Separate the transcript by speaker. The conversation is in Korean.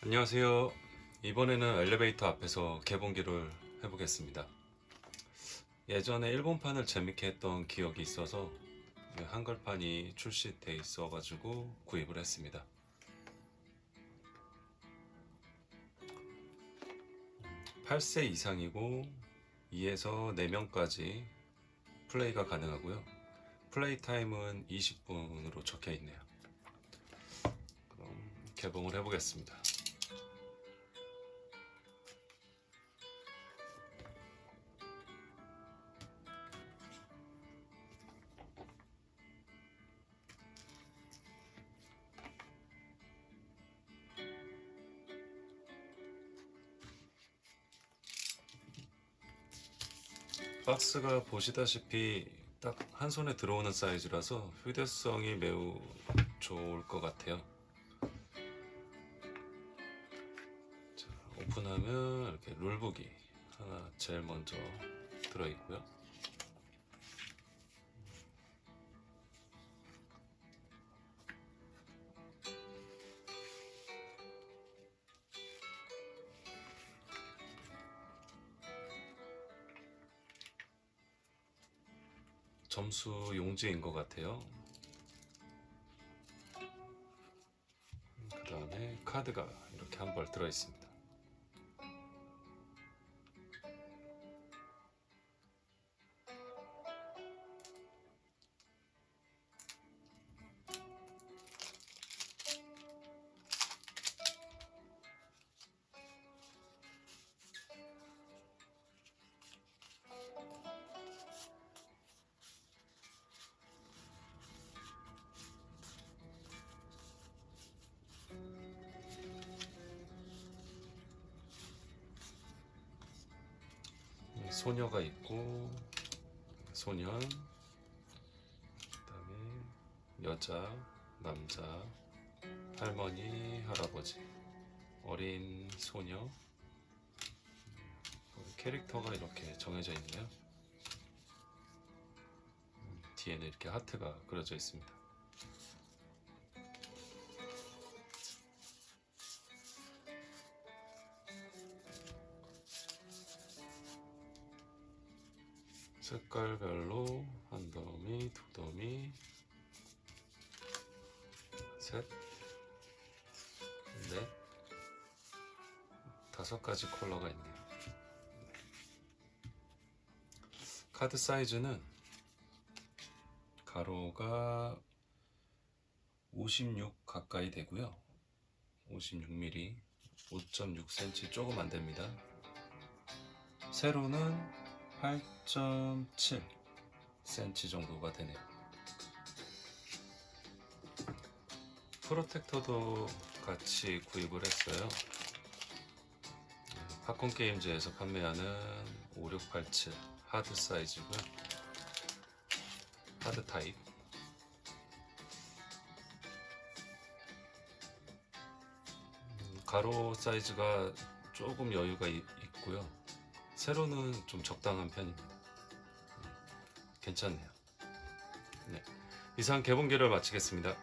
Speaker 1: 안녕하세요. 이번에는 엘리베이터 앞에서 개봉기를 해보겠습니다. 예전에 일본판을 재밌게 했던 기억이 있어서 한글판이 출시돼 있어가지고 구입을 했습니다. 8세 이상이고 2에서 4명까지 플레이가 가능하고요. 플레이 타임은 20분으로 적혀 있네요. 그럼 개봉을 해보겠습니다. 박스가 보시다시피 딱 한 손에 들어오는 사이즈라서 휴대성이 매우 좋을 것 같아요. 자, 오픈하면 이렇게 룰북이 하나 제일 먼저 들어있고요. 점수 용지인 것 같아요. 그 다음에 카드가 이렇게 한 벌 들어 있습니다. 소녀가 있고 소년 그다음에 여자 남자 할머니 할아버지 어린 소녀. 음, 캐릭터가 이렇게 정해져 있네요. 음, 뒤에는 이렇게 하트가 그려져 있습니다 색깔별로 한 더미, 두 더미, 셋, 넷, 다섯 가지 컬러가 있네요. 카드 사이즈는 가로가 56 가까이 되고요. 56mm, 5.6cm 조금 안 됩니다. 세로는 8.7cm 정도가 되네요. 프로텍터도 같이 구입을 했어요. 팝콘 게임즈에서 판매하는 5687 하드 사이즈고요. 하드 타입. 음, 가로 사이즈가 조금 여유가 이- 있고요. 세로는 좀 적당한 편입니다. 음, 괜찮네요. 네. 이상 개봉기를 마치겠습니다.